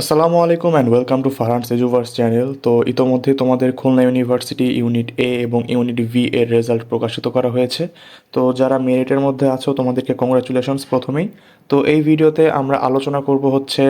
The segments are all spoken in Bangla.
আসসালামু আলাইকুম and welcome to Farhan's Eduverse channel তো ইতোমধ্যে তোমাদের খুলনা ইউনিভার্সিটি ইউনিট এ এবং ইউনিট ভি এর রেজাল্ট প্রকাশিত করা হয়েছে। তো যারা মেরিটের মধ্যে আছো, তোমাদেরকে কংগ্রাচুলেশনস প্রথমেই। তো এই ভিডিওতে আমরা আলোচনা করব হচ্ছে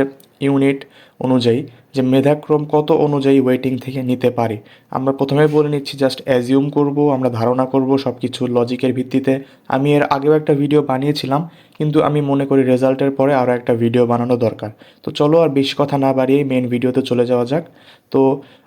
ইউনিট অনুযায়ী। যে মেধাক্রম কত অনুযায়ী ওয়েটিং থেকে নিতে পারি। আমরা প্রথমে বলে নিচ্ছি জাস্ট অ্যাজিউম করব, আমরা ধারণা করব সব কিছু লজিকের ভিত্তিতে। আমি এর আগেও একটা ভিডিও বানিয়েছিলাম, কিন্তু আমি মনে করি রেজাল্টের পরে আরও একটা ভিডিও বানানো দরকার। তো চলো আর বেশি কথা না বাড়িয়ে মেন ভিডিওতে চলে যাওয়া যাক। তো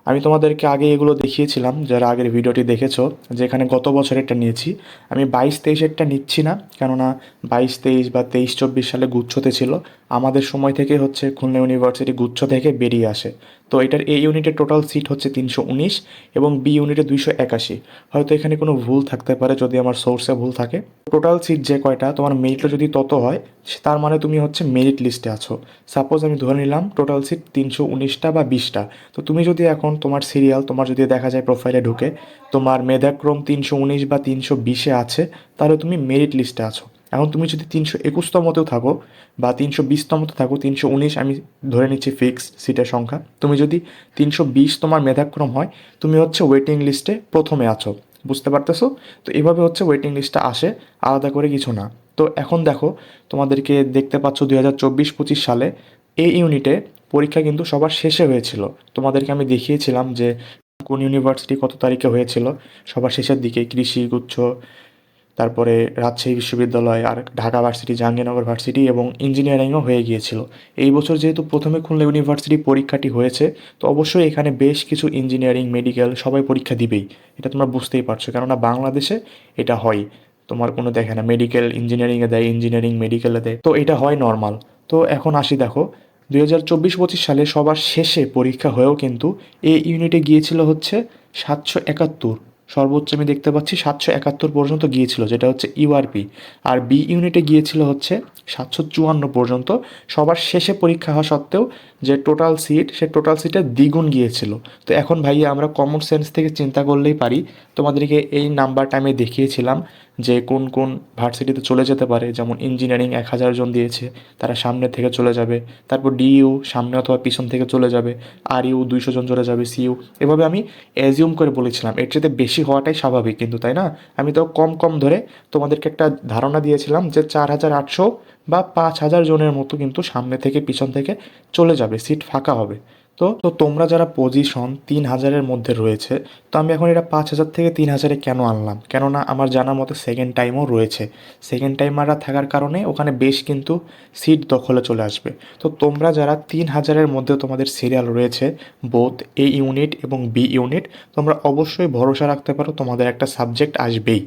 আমি তোমাদেরকে আগে এগুলো দেখিয়েছিলাম, যারা আগের ভিডিওটি দেখেছ, যেখানে গত বছরেরটা নিয়েছি। আমি বাইশ তেইশেরটা নিচ্ছি না, কেননা বাইশ তেইশ বা তেইশ চব্বিশ সালে গুচ্ছতে ছিল। আমাদের সময় থেকে হচ্ছে খুলনা ইউনিভার্সিটি গুচ্ছ থেকে বেরিয়ে আসে। তো এটার এ ইউনিটের টোটাল সিট হচ্ছে তিনশো উনিশ এবং বি ইউনিটে দুইশো একাশি। হয়তো এখানে কোনো ভুল থাকতে পারে যদি আমার সোর্সে ভুল থাকে। টোটাল সিট যে কয়টা, তোমার মেরিটটা যদি তত হয় তার মানে তুমি হচ্ছে মেরিট লিস্টে আছো। সাপোজ আমি ধরে নিলাম টোটাল সিট তিনশো উনিশটা বা বিশটা। তো তুমি যদি এখন তোমার সিরিয়াল তোমার যদি দেখা যায় প্রোফাইলে ঢুকে, তোমার মেধাক্রম তিনশো উনিশ বা তিনশো বিশে আছে, তাহলে তুমি মেরিট লিস্টে আছো। এখন তুমি যদি তিনশো একুশতমতেও থাকো বা তিনশো বিশতমতে থাকো, তিনশো উনিশ আমি ধরে নিচ্ছি ফিক্স সিটের সংখ্যা। তুমি যদি তিনশো বিশ তোমার মেধাক্রম হয়, তুমি হচ্ছে ওয়েটিং লিস্টে প্রথমে আছো। বুঝতে পারতেছো? তো এভাবে হচ্ছে ওয়েটিং লিস্টটা আসে, আলাদা করে কিছু না। তো এখন দেখো, তোমাদেরকে দেখতে পাচ্ছ দুই হাজার চব্বিশ পঁচিশ সালে এই ইউনিটে পরীক্ষা কিন্তু সবার শেষে হয়েছিল। তোমাদেরকে আমি দেখিয়েছিলাম যে কোন ইউনিভার্সিটি কত তারিখে হয়েছিল, সবার শেষের দিকে কৃষি, গুচ্ছ তারপরে রাজশাহী বিশ্ববিদ্যালয় আর ঢাকা ভার্সিটি, জাহাঙ্গীরনগর ভার্সিটি এবং ইঞ্জিনিয়ারিংও হয়ে গিয়েছিল। এই বছর যেহেতু প্রথমে খুলনা ইউনিভার্সিটি পরীক্ষাটি হয়েছে, তো অবশ্যই এখানে বেশ কিছু ইঞ্জিনিয়ারিং, মেডিকেল সবাই পরীক্ষা দিবেই। এটা তোমরা বুঝতেই পারছ, কেননা বাংলাদেশে এটা হয়। তোমার কোনো দেখে না, মেডিকেল ইঞ্জিনিয়ারিংয়ে দেয়, ইঞ্জিনিয়ারিং মেডিকেলে দেয়, তো এটা হয় নর্মাল। তো এখন আসি দেখো, দুই হাজার চব্বিশ পঁচিশ সালে সবার শেষে পরীক্ষা হয়েও কিন্তু এ ইউনিটে গিয়েছিল হচ্ছে সাতশো একাত্তর। সর্বোচ্চ আমি দেখতে পাচ্ছি সাতশো একাত্তর পর্যন্ত গিয়েছিল, যেটা হচ্ছে ইউআরপি। আর বি ইউনিটে গিয়েছিল হচ্ছে সাতশো চুয়ান্ন পর্যন্ত। সবার শেষে পরীক্ষা হওয়া সত্ত্বেও যে টোটাল সিট, সে টোটাল সিটে দ্বিগুণ গিয়েছিল। তো এখন ভাইয়া আমরা কমন সেন্স থেকে চিন্তা করলেই পারি। তোমাদেরকে এই নাম্বারটা আমি দেখিয়েছিলাম। যে কোন কোন ভার্সিটিতে চলে যেতে পারে, যেমন ইঞ্জিনিয়ারিং এক হাজার জন দিয়েছে, তারা সামনে থেকে চলে যাবে। তারপর ডিইউ, সামনে অথবা পিছন থেকে চলে যাবে। আর ইউ দুইশো জন চলে যাবে, সিইউ। এভাবে আমি অ্যাজিউম করে বলেছিলাম। এর চেয়ে বেশি হওয়াটাই স্বাভাবিক কিন্তু, তাই না? আমি তো কম কম ধরে তোমাদেরকে একটা ধারণা দিয়েছিলাম যে চার হাজার আটশো বা পাঁচ হাজার জনের মতো কিন্তু সামনে থেকে পিছন থেকে চলে যাবে, সিট ফাঁকা হবে। তো তো তোমরা যারা পজিশন তিন হাজারের মধ্যে রয়েছে, তো আমি এখন এটা পাঁচ হাজার থেকে তিন হাজারে কেন আনলাম? কেননা আমার জানা মতো সেকেন্ড টাইমও রয়েছে। সেকেন্ড টাইমাররা থাকার কারণে ওখানে বেশ কিন্তু সিট দখলে চলে আসবে। তো তোমরা যারা তিন হাজারের মধ্যে তোমাদের সিরিয়াল রয়েছে বোথ এ ইউনিট এবং বি ইউনিট তোমরা অবশ্যই ভরসা রাখতে পারো, তোমাদের একটা সাবজেক্ট আসবেই।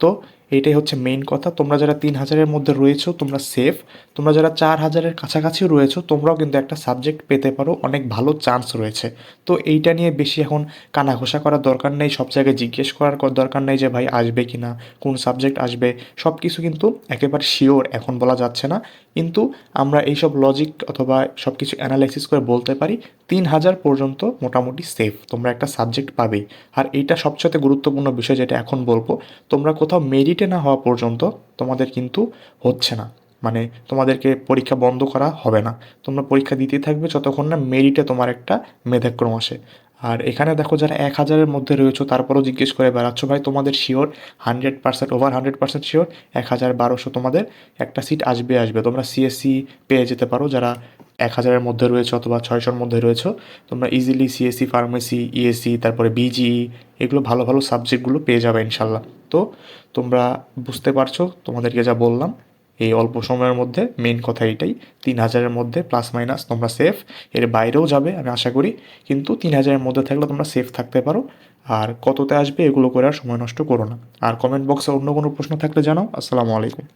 তো এইটাই হচ্ছে মেইন কথা। তোমরা যারা তিন হাজারের মধ্যে রয়েছো, তোমরা সেফ তোমরা যারা চার হাজারের কাছাকাছিও রয়েছো, তোমরাও কিন্তু একটা সাবজেক্ট পেতে পারো, অনেক ভালো চান্স রয়েছে। তো এইটা নিয়ে বেশি এখন কানাঘোষা করার দরকার নেই, সব জায়গায় জিজ্ঞেস করার দরকার নেই যে ভাই আসবে কি না, কোন সাবজেক্ট আসবে। সব কিছু কিন্তু একেবারে শিওর এখন বলা যাচ্ছে না। কিন্তু আমরা এইসব লজিক অথবা সব কিছু অ্যানালাইসিস করে বলতে পারি, তিন হাজার পর্যন্ত মোটামুটি সেফ তোমরা একটা সাবজেক্ট পাবেই। আর এইটা সবচেয়ে গুরুত্বপূর্ণ বিষয় যেটা এখন বলব, তোমরা কোথাও মেরিটে না হওয়া পর্যন্ত তোমাদের কিন্তু হচ্ছে না। মানে তোমাদেরকে পরীক্ষা বন্ধ করা হবে না। তোমরা পরীক্ষা দিতেই থাকবে যতক্ষণ না মেরিটে তোমার একটা মেধাক্রম আসে। আর এখানে দেখো যারা এক হাজারের মধ্যে রয়েছে, তারপরেও জিজ্ঞেস করে বেড়াচ্ছ, ভাই, তোমাদের sure hundred percent over hundred percent sure এক হাজার বারোশো তোমাদের একটা সিট আসবে আসবে। তোমরা সিএসসি পেয়ে যেতে পারো। যারা এক হাজারের মধ্যে রয়েছে অথবা ছয়শোর মধ্যে রয়েছে, তোমরা ইজিলি সিএসসি ফার্মেসি ইএসসি তারপরে বিজিই এগুলো ভালো ভালো সাবজেক্টগুলো পেয়ে যাবে ইনশাল্লাহ। তো তোমরা বুঝতে পারছ, তোমাদেরকে যা বললাম, এই অল্প সময়ের মধ্যে মেন কথা এটাই, তিন হাজারের মধ্যে প্লাস মাইনাস তোমরা সেফ এর বাইরেও যাবে আমি আশা করি, কিন্তু তিন হাজারের মধ্যে থাকলে তোমরা সেফ থাকতে পারো, আর কততে আসবে এগুলো করে আর সময় নষ্ট করো না। আর কমেন্ট বক্সে অন্য কোনো প্রশ্ন থাকলে জানাও, আসসালামু আলাইকুম।